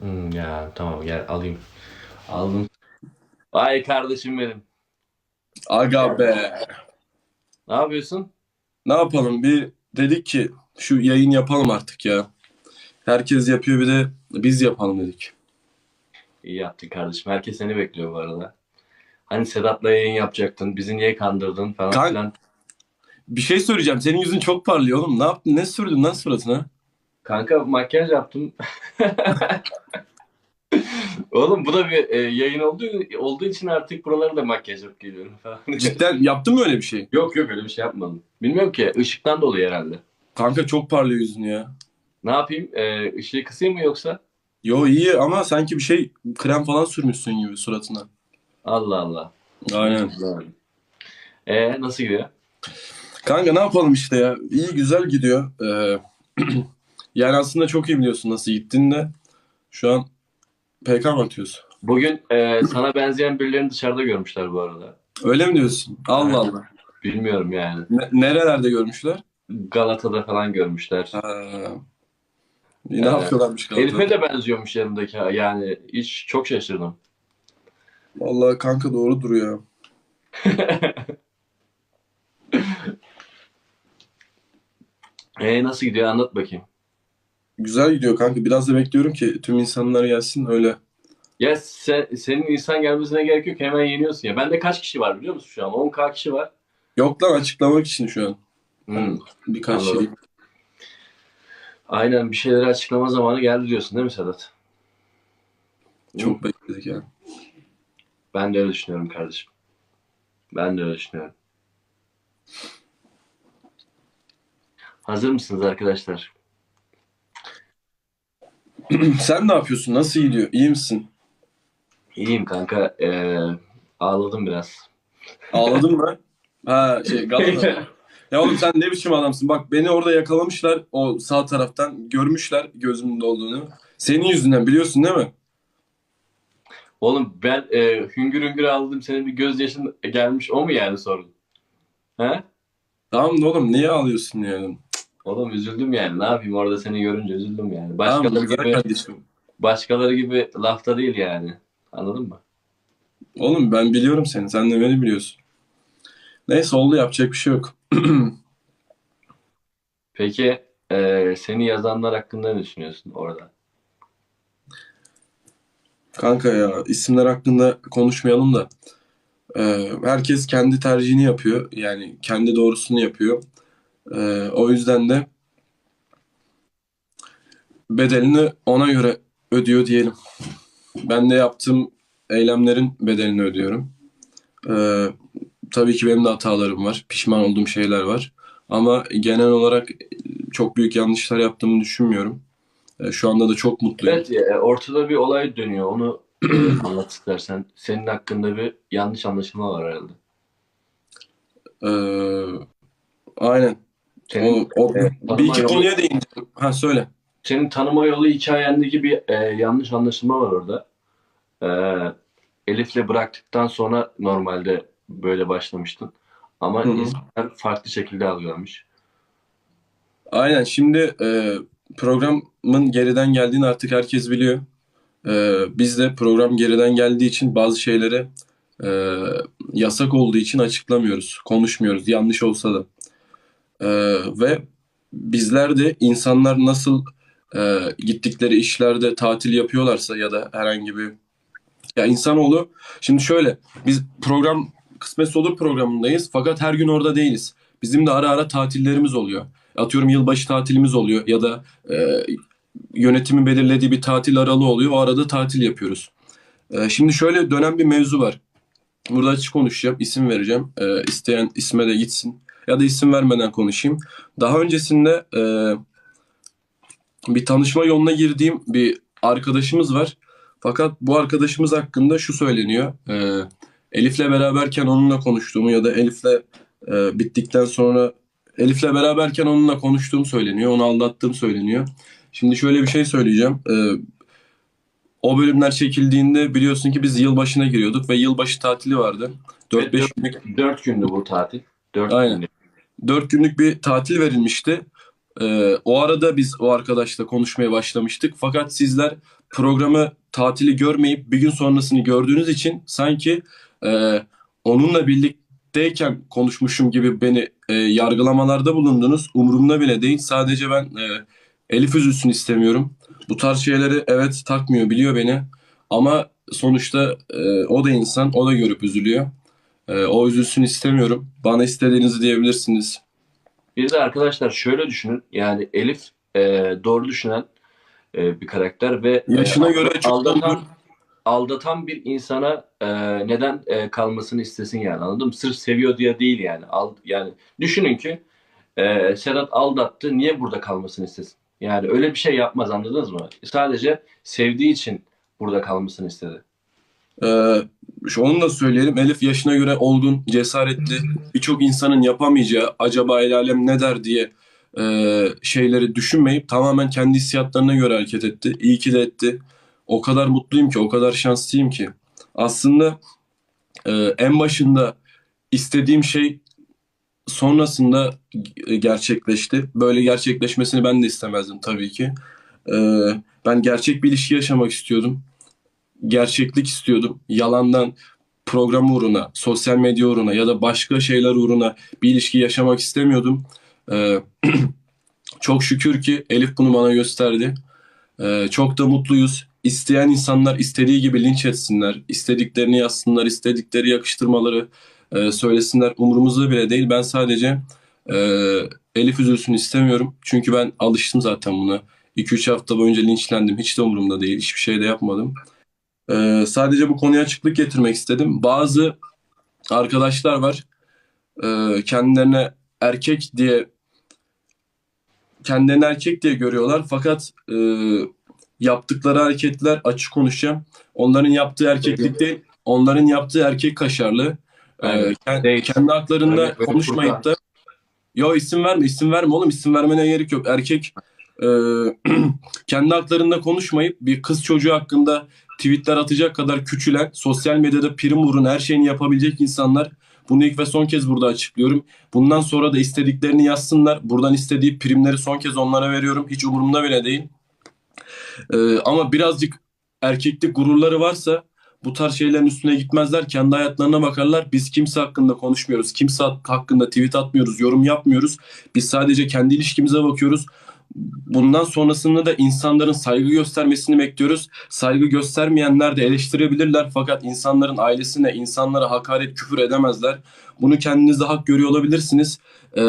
Hmm, ya tamam gel alayım. Aldım. Ay kardeşim benim. Aga be. Ne yapıyorsun? Ne yapalım? Bir dedik ki şu yayın yapalım artık ya. Herkes yapıyor bir de biz yapalım dedik. İyi yaptın kardeşim. Herkes seni bekliyor bu arada. Hani Sedat'la yayın yapacaktın. Bizi niye kandırdın falan Kanka- filan. Bir şey söyleyeceğim. Senin yüzün çok parlıyor oğlum. Ne yaptın? Ne sürdün lan suratına? Kanka makyaj yaptım. Oğlum bu da bir e, yayın olduğu, olduğu için artık buralara da makyaj yapıp geliyorum falan. Cidden yaptın mı öyle bir şey? yok yok öyle bir şey yapmadım. Bilmiyorum ki ışıktan dolayı herhalde. Kanka çok parlıyor yüzün ya. Ne yapayım? E, ışığı kısayım mı yoksa? Yo iyi ama sanki bir şey krem falan sürmüşsün gibi suratına. Allah Allah. Aynen. E nasıl gidiyor? Kanka ne yapalım işte ya. İyi güzel gidiyor. Ee, yani aslında çok iyi biliyorsun nasıl gittiğini de. Şu an PK mı atıyorsun? Bugün e, sana benzeyen birilerini dışarıda görmüşler bu arada. Öyle mi diyorsun? Allah Allah. Bilmiyorum yani. Ne- nerelerde görmüşler? Galata'da falan görmüşler. Ha. Ne Evet. yapıyorlarmış Galata'da? Elif'e de benziyormuş yanındaki. Yani hiç çok şaşırdım. Vallahi kanka doğru duruyor. E nasıl gidiyor anlat bakayım. Güzel gidiyor kanka. Biraz da bekliyorum ki tüm insanlar gelsin öyle. Ya sen, senin insan gelmesine gerek yok hemen yeniyorsun ya. Bende kaç kişi var biliyor musun şu an? 10k kişi var. Yok lan açıklamak için şu an. Hmm. Birkaç Anladım. şey. Aynen bir şeyleri açıklama zamanı geldi diyorsun değil mi Sedat? Çok Hmm. bekledik yani. Ben de öyle düşünüyorum kardeşim. Ben de öyle düşünüyorum. Hazır mısınız arkadaşlar? Sen ne yapıyorsun? Nasıl gidiyor? İyi misin? İyiyim kanka. Ee, ağladım biraz. Ağladın mı? Ha şey Galata. Ya oğlum sen ne biçim adamsın? Bak beni orada yakalamışlar o sağ taraftan. Görmüşler gözümün olduğunu. Senin yüzünden biliyorsun değil mi? Oğlum ben e, hüngür hüngür ağladım. Senin bir gözyaşın gelmiş. O mu yani sorun? He? Tamam da oğlum niye ağlıyorsun yani? Oğlum üzüldüm yani. Ne yapayım orada seni görünce üzüldüm yani. Tamam Başkaları güzel gibi, kardeşim. başkaları gibi lafta değil yani. Anladın mı? Oğlum ben biliyorum seni. Sen de beni biliyorsun. Neyse oldu yapacak bir şey yok. Peki e, seni yazanlar hakkında ne düşünüyorsun orada? Kanka ya isimler hakkında konuşmayalım da e, herkes kendi tercihini yapıyor. Yani kendi doğrusunu yapıyor. E, o yüzden de bedelini ona göre ödüyor diyelim. Ben de yaptığım eylemlerin bedelini ödüyorum. E, tabii ki benim de hatalarım var. Pişman olduğum şeyler var. Ama genel olarak çok büyük yanlışlar yaptığımı düşünmüyorum. E, şu anda da çok mutluyum. Evet e, ortada bir olay dönüyor. Onu anlat istersen. Senin hakkında bir yanlış anlaşılma var herhalde. E, aynen. Senin, O, o, e, bir iki yolu- konuya değineceğim. Ha söyle. senin tanıma yolu hikayendeki bir e, yanlış anlaşılma var orada. E, Elif'le bıraktıktan sonra normalde böyle başlamıştın. Ama Hı hı. insanlar farklı şekilde algılamış. Aynen şimdi e, programın geriden geldiğini artık herkes biliyor. E, biz de program geriden geldiği için bazı şeyleri e, yasak olduğu için açıklamıyoruz, konuşmuyoruz yanlış olsa da. E, ve bizler de insanlar nasıl e, gittikleri işlerde tatil yapıyorlarsa ya da herhangi bir ya insanoğlu şimdi şöyle biz program kısmetse olur programındayız fakat her gün orada değiliz. Bizim de ara ara tatillerimiz oluyor. Atıyorum yılbaşı tatilimiz oluyor ya da e, yönetimin belirlediği bir tatil aralığı oluyor. O arada tatil yapıyoruz. E, şimdi şöyle dönen bir mevzu var. Burada açık konuşacağım, isim vereceğim. E, isteyen isme de gitsin. Ya da isim vermeden konuşayım. Daha öncesinde e, bir tanışma yoluna girdiğim bir arkadaşımız var. Fakat bu arkadaşımız hakkında şu söyleniyor. E, Elif'le beraberken onunla konuştuğumu ya da Elif'le e, bittikten sonra Elif'le beraberken onunla konuştuğum söyleniyor. Onu aldattığım söyleniyor. Şimdi şöyle bir şey söyleyeceğim. Ee, o bölümler çekildiğinde biliyorsun ki biz yılbaşına giriyorduk ve yılbaşı tatili vardı. 4-5 dört- günlük, Dört gündü bu tatil. Dört Aynen. gündü. 4 günlük bir tatil verilmişti. Ee, o arada biz o arkadaşla konuşmaya başlamıştık. Fakat sizler programı tatili görmeyip bir gün sonrasını gördüğünüz için sanki e, onunla birlikteyken konuşmuşum gibi beni e, yargılamalarda bulundunuz. Umurumda bile değil. Sadece ben e, Elif üzülsün istemiyorum. Bu tarz şeyleri evet takmıyor, biliyor beni. Ama sonuçta e, o da insan, o da görüp üzülüyor. E, o üzülsün istemiyorum. Bana istediğinizi diyebilirsiniz. Bir de arkadaşlar şöyle düşünün. Yani Elif e, doğru düşünen e, bir karakter ve e, Yaşına göre çok aldatan aldatan bir insana e, neden e, kalmasını istesin yani anladın mı? Sırf seviyor diye değil yani. Al, yani düşünün ki e, Sedat aldattı. Niye burada kalmasını istesin? Yani öyle bir şey yapmaz anladınız mı? Sadece sevdiği için burada kalmasını istedi. Ee, onu da söyleyelim. Elif yaşına göre olgun, cesaretli, birçok insanın yapamayacağı acaba el alem ne der diye e, şeyleri düşünmeyip tamamen kendi hissiyatlarına göre hareket etti. İyi ki de etti. O kadar mutluyum ki, o kadar şanslıyım ki. Aslında e, en başında istediğim şey sonrasında e, gerçekleşti. Böyle gerçekleşmesini ben de istemezdim tabii ki. Ee, ben gerçek bir ilişki yaşamak istiyordum gerçeklik istiyordum. Yalandan program uğruna, sosyal medya uğruna ya da başka şeyler uğruna bir ilişki yaşamak istemiyordum. Ee, çok şükür ki Elif bunu bana gösterdi. Ee, çok da mutluyuz. İsteyen insanlar istediği gibi linç etsinler, istediklerini yazsınlar, istedikleri yakıştırmaları e, söylesinler. Umurumuzda bile değil. Ben sadece e, Elif üzülsün istemiyorum. Çünkü ben alıştım zaten buna. 2-3 hafta boyunca linçlendim. Hiç de umurumda değil. Hiçbir şey de yapmadım. Ee, sadece bu konuya açıklık getirmek istedim. Bazı arkadaşlar var. e, kendilerine erkek diye kendilerini erkek diye görüyorlar. Fakat e, yaptıkları hareketler açık konuşacağım. Onların yaptığı erkeklik değil, onların yaptığı erkek kaşarlığı. Ee, Evet. kend- Değil. kendi haklarında konuşmayıp da Yo isim verme, isim verme oğlum isim vermene gerek yok. Erkek e, kendi haklarında konuşmayıp bir kız çocuğu hakkında tweetler atacak kadar küçülen, sosyal medyada prim uğruna her şeyini yapabilecek insanlar. Bunu ilk ve son kez burada açıklıyorum. Bundan sonra da istediklerini yazsınlar. Buradan istediği primleri son kez onlara veriyorum. Hiç umurumda bile değil. E, ama birazcık erkeklik gururları varsa bu tarz şeylerin üstüne gitmezler. Kendi hayatlarına bakarlar. Biz kimse hakkında konuşmuyoruz. Kimse hakkında tweet atmıyoruz, yorum yapmıyoruz. Biz sadece kendi ilişkimize bakıyoruz. Bundan sonrasında da insanların saygı göstermesini bekliyoruz. Saygı göstermeyenler de eleştirebilirler fakat insanların ailesine, insanlara hakaret, küfür edemezler. Bunu kendinizde hak görüyor olabilirsiniz. Ee,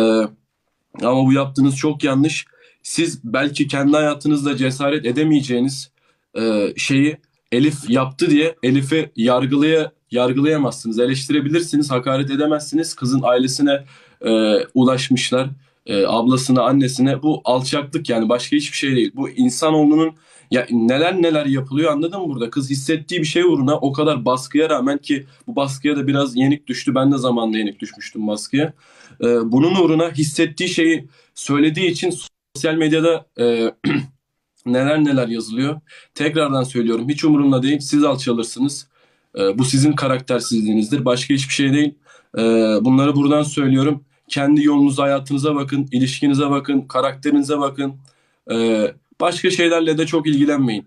ama bu yaptığınız çok yanlış. Siz belki kendi hayatınızda cesaret edemeyeceğiniz e, şeyi Elif yaptı diye Elif'i yargılaya yargılayamazsınız. Eleştirebilirsiniz, hakaret edemezsiniz. Kızın ailesine e, ulaşmışlar. E, ablasına, annesine. Bu alçaklık yani başka hiçbir şey değil. Bu insanoğlunun ya neler neler yapılıyor anladın mı burada? Kız hissettiği bir şey uğruna o kadar baskıya rağmen ki bu baskıya da biraz yenik düştü. Ben de zamanında yenik düşmüştüm baskıya. E, bunun uğruna hissettiği şeyi söylediği için sosyal medyada e, neler neler yazılıyor. Tekrardan söylüyorum hiç umurumda değil. Siz alçalırsınız. Ee, bu sizin karaktersizliğinizdir. Başka hiçbir şey değil. Ee, bunları buradan söylüyorum. Kendi yolunuza, hayatınıza bakın, ilişkinize bakın, karakterinize bakın. Ee, başka şeylerle de çok ilgilenmeyin.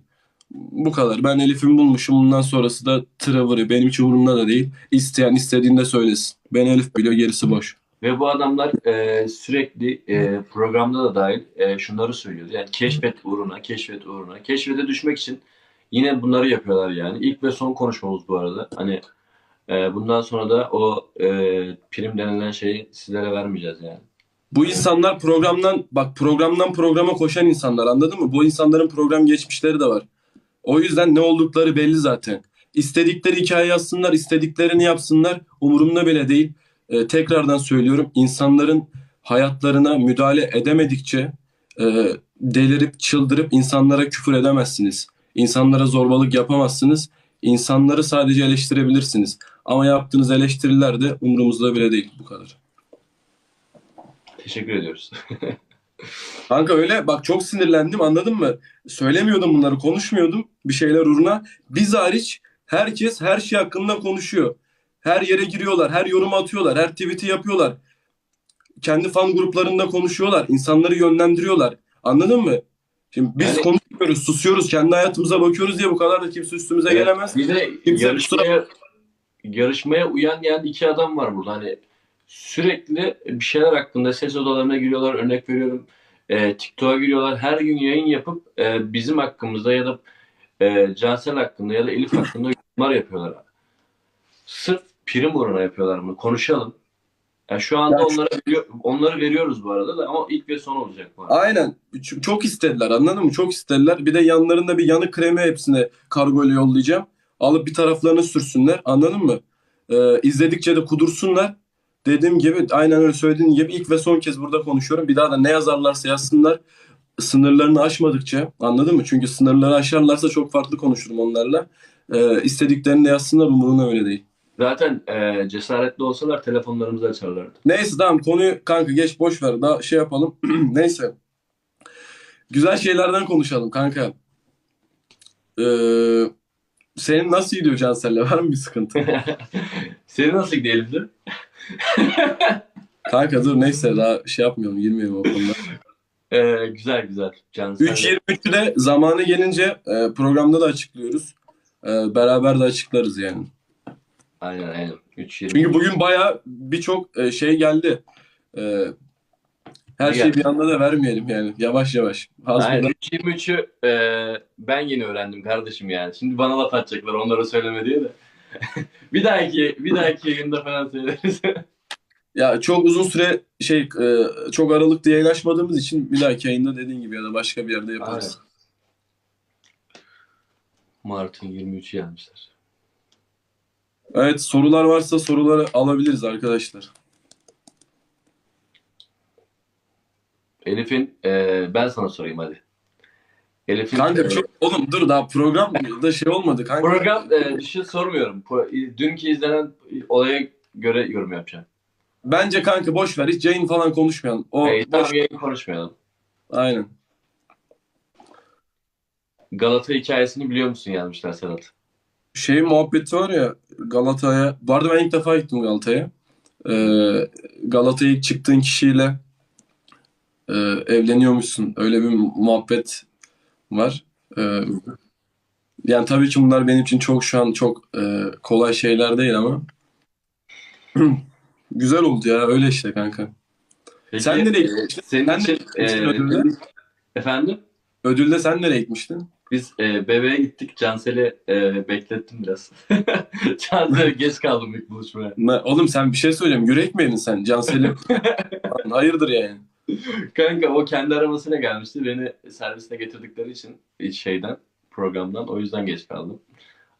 Bu kadar. Ben Elif'imi bulmuşum. Bundan sonrası da tırıvırı. Benim hiç umurumda da değil. İsteyen istediğinde söylesin. Ben Elif biliyor, gerisi boş. Ve bu adamlar e, sürekli e, programda da dahil e, şunları söylüyordu. Yani keşfet uğruna, keşfet uğruna. Keşfete düşmek için yine bunları yapıyorlar yani. İlk ve son konuşmamız bu arada. Hani e, bundan sonra da o e, prim denilen şeyi sizlere vermeyeceğiz yani. Bu insanlar programdan bak programdan programa koşan insanlar anladın mı? Bu insanların program geçmişleri de var. O yüzden ne oldukları belli zaten. İstedikleri hikaye yazsınlar, istediklerini yapsınlar. Umurumda bile değil. Ee, tekrardan söylüyorum. insanların hayatlarına müdahale edemedikçe e, delirip çıldırıp insanlara küfür edemezsiniz. İnsanlara zorbalık yapamazsınız. İnsanları sadece eleştirebilirsiniz. Ama yaptığınız eleştiriler de umurumuzda bile değil. Bu kadar. Teşekkür ediyoruz. Kanka öyle bak çok sinirlendim anladın mı? Söylemiyordum bunları konuşmuyordum bir şeyler uğruna. Biz hariç herkes her şey hakkında konuşuyor. Her yere giriyorlar, her yorumu atıyorlar, her tweet'i yapıyorlar. kendi fan gruplarında konuşuyorlar. insanları yönlendiriyorlar. Anladın mı? Şimdi biz Yani- konuşmuyoruz, susuyoruz, kendi hayatımıza bakıyoruz diye bu kadar da kimse üstümüze Evet, gelemez. Bir de Kimse yarışmaya, yarışmaya uyan yani iki adam var burada. Hani sürekli bir şeyler hakkında ses odalarına giriyorlar. Örnek veriyorum. E, TikTok'a giriyorlar. Her gün yayın yapıp e, bizim hakkımızda ya da e, Cansel hakkında ya da Elif hakkında yorumlar yapıyorlar. Sırf prim uğruna yapıyorlar bunu. Konuşalım. Yani şu anda Ya şu- onlara onları veriyoruz bu arada da ama ilk ve son olacak bu arada. Aynen. Çok istediler anladın mı? Çok istediler. Bir de yanlarında bir yanık kremi hepsine kargoyla yollayacağım. Alıp bir taraflarını sürsünler. Anladın mı? Ee, izledikçe de kudursunlar. Dediğim gibi aynen öyle söylediğin gibi ilk ve son kez burada konuşuyorum. Bir daha da ne yazarlarsa yazsınlar. Sınırlarını aşmadıkça anladın mı? Çünkü sınırları aşarlarsa çok farklı konuşurum onlarla. Ee, istediklerini yazsınlar umurumda öyle değil. Zaten e, cesaretli olsalar telefonlarımızı açarlardı. Neyse tamam konuyu kanka geç boş ver daha şey yapalım. Neyse. Güzel şeylerden konuşalım kanka. Ee, senin nasıl gidiyor Cansel'le? Var mı bir sıkıntı? Seni nasıl gidelim Kanka dur neyse daha şey yapmayalım girmeyelim o konuda. Ee, güzel güzel. Cansel. 3.23'ü de zamanı gelince e, programda da açıklıyoruz. E, beraber de açıklarız yani. Aynen aynen. 3.20. Çünkü bugün baya birçok e, şey geldi. E, her şeyi bir anda da vermeyelim yani. Yavaş yavaş. Aynen. bundan- 3.23'ü e, ben yeni öğrendim kardeşim yani. Şimdi bana laf atacaklar onlara söyleme diye de. bir dahaki bir dahaki yayında falan söyleriz. Ya çok uzun süre şey e, çok aralıklı yayın açmadığımız için bir dahaki yayında dediğin gibi ya da başka bir yerde yaparız. Mart'ın 23'ü yazmışlar. Evet sorular varsa soruları alabiliriz arkadaşlar. Elif'in e, ben sana sorayım hadi. Elif'in Kanka e, çok oğlum dur daha programda şey olmadı kanka. program e, bir şey sormuyorum. Pro- dünkü izlenen olaya göre yorum yapacağım. Bence kanka boş ver hiç yayın falan konuşmayalım. O E, boş tamam yayın konuşmayalım. aynen. Galata hikayesini biliyor musun yazmışlar Sedat. Şey muhabbeti var ya Galata'ya. Bu arada ben ilk defa gittim Galata'ya. Ee, Galata'ya ilk çıktığın kişiyle e, evleniyormuşsun. Öyle bir muhabbet var. Ee, yani tabii ki bunlar benim için çok şu an çok e, kolay şeyler değil ama güzel oldu ya öyle işte kanka. Peki, Sen nereye e, gitmiştin? Senin Sen için gitmiştin e, ödülde? efendim? Ödülde sen nereye gitmiştin? Biz e, bebeğe gittik. Cansel'i e, beklettim biraz. Cansel geç kaldım ilk buluşmaya. Oğlum sen bir şey söyleyeyim. Yürek mi yedin sen? Cansel'i. Hayırdır yani. Kanka o kendi arabasıyla gelmişti. Beni servisine getirdikleri için hiç şeyden programdan o yüzden geç kaldım.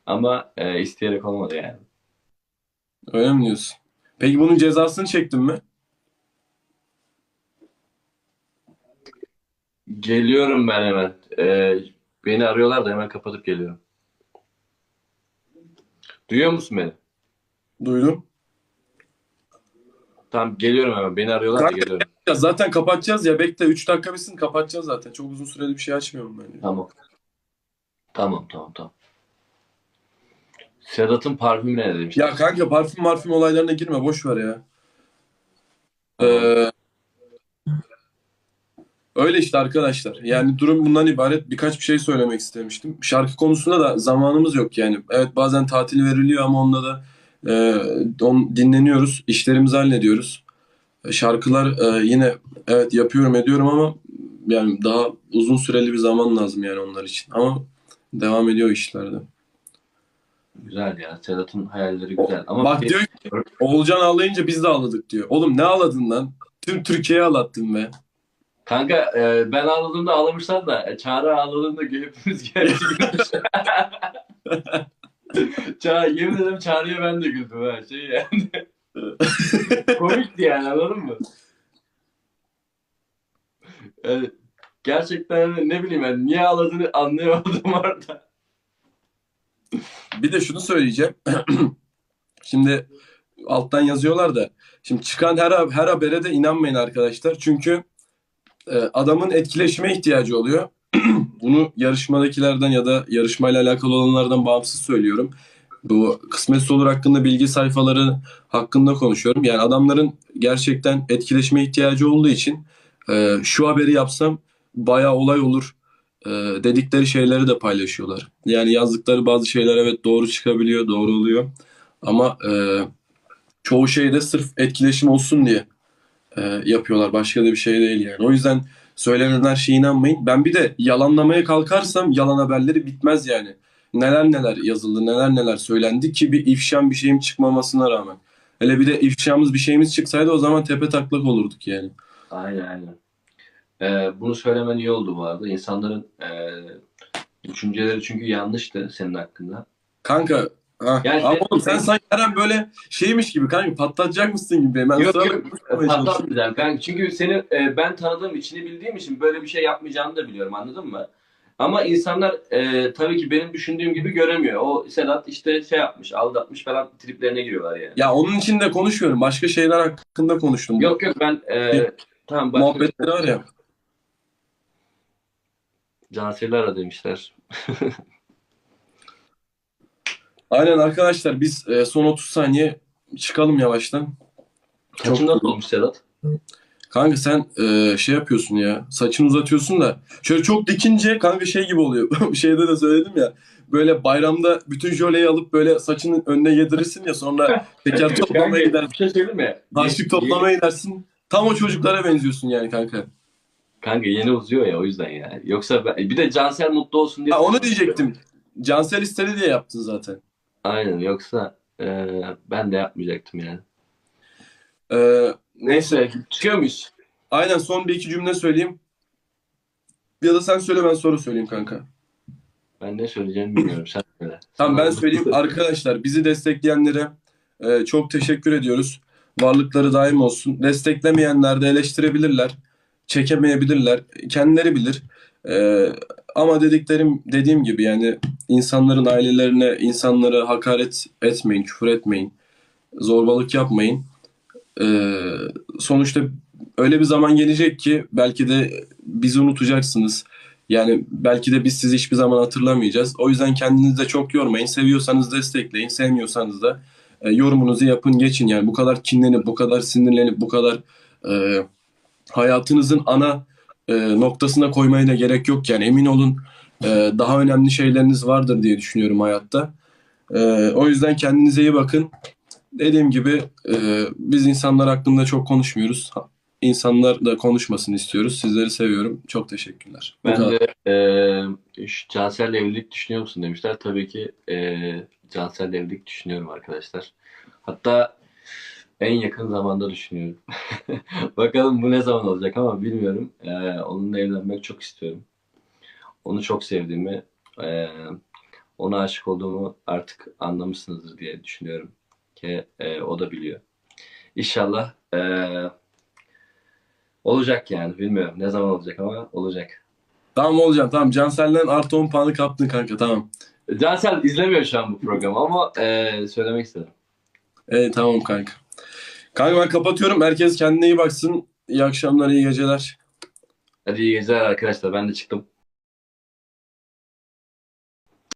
Ama e, isteyerek olmadı yani. Öyle mi diyorsun? Peki bunun cezasını çektin mi? Geliyorum ben hemen. E, beni arıyorlar da hemen kapatıp geliyorum. Duyuyor musun beni? Duydum. Tamam geliyorum hemen. Beni arıyorlar da Kanka- geliyorum. Ya zaten kapatacağız ya. Bekle 3 dakika bitsin kapatacağız zaten. Çok uzun süreli bir şey açmıyorum ben. ya. Tamam. Tamam tamam tamam. Sedat'ın parfümü ne demiş? Ya kanka parfüm marfüm olaylarına girme. Boş ver ya. Ee, öyle işte arkadaşlar. Yani durum bundan ibaret. Birkaç bir şey söylemek istemiştim. Şarkı konusunda da zamanımız yok yani. Evet bazen tatil veriliyor ama onda da e, on, dinleniyoruz. işlerimizi hallediyoruz. Şarkılar e, yine evet yapıyorum ediyorum ama yani daha uzun süreli bir zaman lazım yani onlar için. Ama devam ediyor işlerde. Güzel ya. Sedat'ın hayalleri güzel. Ama Bak bir- diyor ki Oğulcan ağlayınca biz de ağladık diyor. Oğlum ne ağladın lan? Tüm Türkiye'yi ağlattın be. Kanka e, ben ağladığımda ağlamışlar da e, Çağrı ağladığında hepimiz gerçi Çağrı, yemin ederim Çağrı'ya ben de güldüm ha şey yani. Komikti yani anladın mı? Yani, gerçekten hani ne bileyim ben niye ağladığını anlayamadım orada. Bir de şunu söyleyeceğim. Şimdi alttan yazıyorlar da şimdi çıkan her her habere de inanmayın arkadaşlar. Çünkü e, adamın etkileşime ihtiyacı oluyor. Bunu yarışmadakilerden ya da yarışmayla alakalı olanlardan bağımsız söylüyorum. Bu kısmetsiz olur hakkında bilgi sayfaları hakkında konuşuyorum. Yani adamların gerçekten etkileşime ihtiyacı olduğu için e, şu haberi yapsam bayağı olay olur e, dedikleri şeyleri de paylaşıyorlar. Yani yazdıkları bazı şeyler evet doğru çıkabiliyor, doğru oluyor. Ama e, çoğu şey de sırf etkileşim olsun diye e, yapıyorlar. Başka da bir şey değil yani. O yüzden söylenen her şeye inanmayın. Ben bir de yalanlamaya kalkarsam yalan haberleri bitmez yani. Neler neler yazıldı, neler neler söylendi ki bir ifşam bir şeyim çıkmamasına rağmen. Hele bir de ifşamız bir şeyimiz çıksaydı o zaman tepe taklak olurduk yani. Aynen aynen. Ee, bunu söylemen iyi oldu bu arada. İnsanların e, düşünceleri çünkü yanlıştı senin hakkında. Kanka ha, Yani ama oğlum sen sanki her an böyle şeymiş gibi kanka patlatacak mısın gibi. Ben Yok sana yok bakmaya çalışıyorum. patlatmayacağım. Ben, çünkü seni e, ben tanıdığım içini bildiğim için böyle bir şey yapmayacağını da biliyorum anladın mı? Ama insanlar e, tabii ki benim düşündüğüm gibi göremiyor. O Sedat işte şey yapmış, aldatmış falan triplerine giriyorlar yani. Ya onun için de konuşmuyorum. Başka şeyler hakkında konuştum. Yok yok ben e, tamam başka Muhabbetleri var ya. Cansel'i ara demişler. Aynen arkadaşlar biz e, son 30 saniye çıkalım yavaştan. Saçın nasıl olmuş Sedat? Kanka sen e, şey yapıyorsun ya. Saçını uzatıyorsun da şöyle çok dikince kanka şey gibi oluyor. Şeyde de söyledim ya. Böyle bayramda bütün jöleyi alıp böyle saçının önüne yedirirsin ya sonra teker toplamaya gidersin. Bir şey söyleyeyim mi? Harçlık toplamaya gidersin. Tam o çocuklara benziyorsun yani kanka. Kanka yeni uzuyor ya o yüzden yani. Yoksa ben, bir de Cansel mutlu olsun diye. Ha, onu diyecektim. Cansel istedi diye yaptın zaten. Aynen yoksa e, ben de yapmayacaktım yani. Ee, Neyse çıkıyor muyuz? aynen son bir iki cümle söyleyeyim. Ya da sen söyle ben soru söyleyeyim kanka. Ben ne söyleyeceğimi bilmiyorum. Sen söyle. Tamam ben söyleyeyim. Arkadaşlar bizi destekleyenlere e, çok teşekkür ediyoruz. Varlıkları daim olsun. Desteklemeyenler de eleştirebilirler. Çekemeyebilirler. Kendileri bilir. E, ama dediklerim dediğim gibi yani insanların ailelerine, insanlara hakaret etmeyin, küfür etmeyin. Zorbalık yapmayın. E, sonuçta öyle bir zaman gelecek ki belki de bizi unutacaksınız. Yani belki de biz sizi hiçbir zaman hatırlamayacağız. O yüzden kendinizi de çok yormayın. Seviyorsanız destekleyin, sevmiyorsanız da e, yorumunuzu yapın, geçin. Yani bu kadar kinlenip, bu kadar sinirlenip, bu kadar e, hayatınızın ana e, noktasına koymaya da gerek yok. Yani emin olun e, daha önemli şeyleriniz vardır diye düşünüyorum hayatta. E, o yüzden kendinize iyi bakın. Dediğim gibi e, biz insanlar hakkında çok konuşmuyoruz. İnsanlar da konuşmasını istiyoruz. Sizleri seviyorum. Çok teşekkürler. Ben de e, Cansel'le evlilik düşünüyor musun demişler. Tabii ki e, Cansel'le evlilik düşünüyorum arkadaşlar. Hatta en yakın zamanda düşünüyorum. Bakalım bu ne zaman olacak ama bilmiyorum. E, onunla evlenmek çok istiyorum. Onu çok sevdiğimi, e, ona aşık olduğumu artık anlamışsınızdır diye düşünüyorum. Ki e, o da biliyor. İnşallah e, olacak yani. Bilmiyorum ne zaman olacak ama olacak. Tamam olacağım. Tamam. Cansel'den artı 10 puanı kaptın kanka. Tamam. Cansel izlemiyor şu an bu programı ama e, söylemek istedim. Evet tamam kanka. Kanka ben kapatıyorum. Herkes kendine iyi baksın. İyi akşamlar, iyi geceler. Hadi iyi geceler arkadaşlar. Ben de çıktım.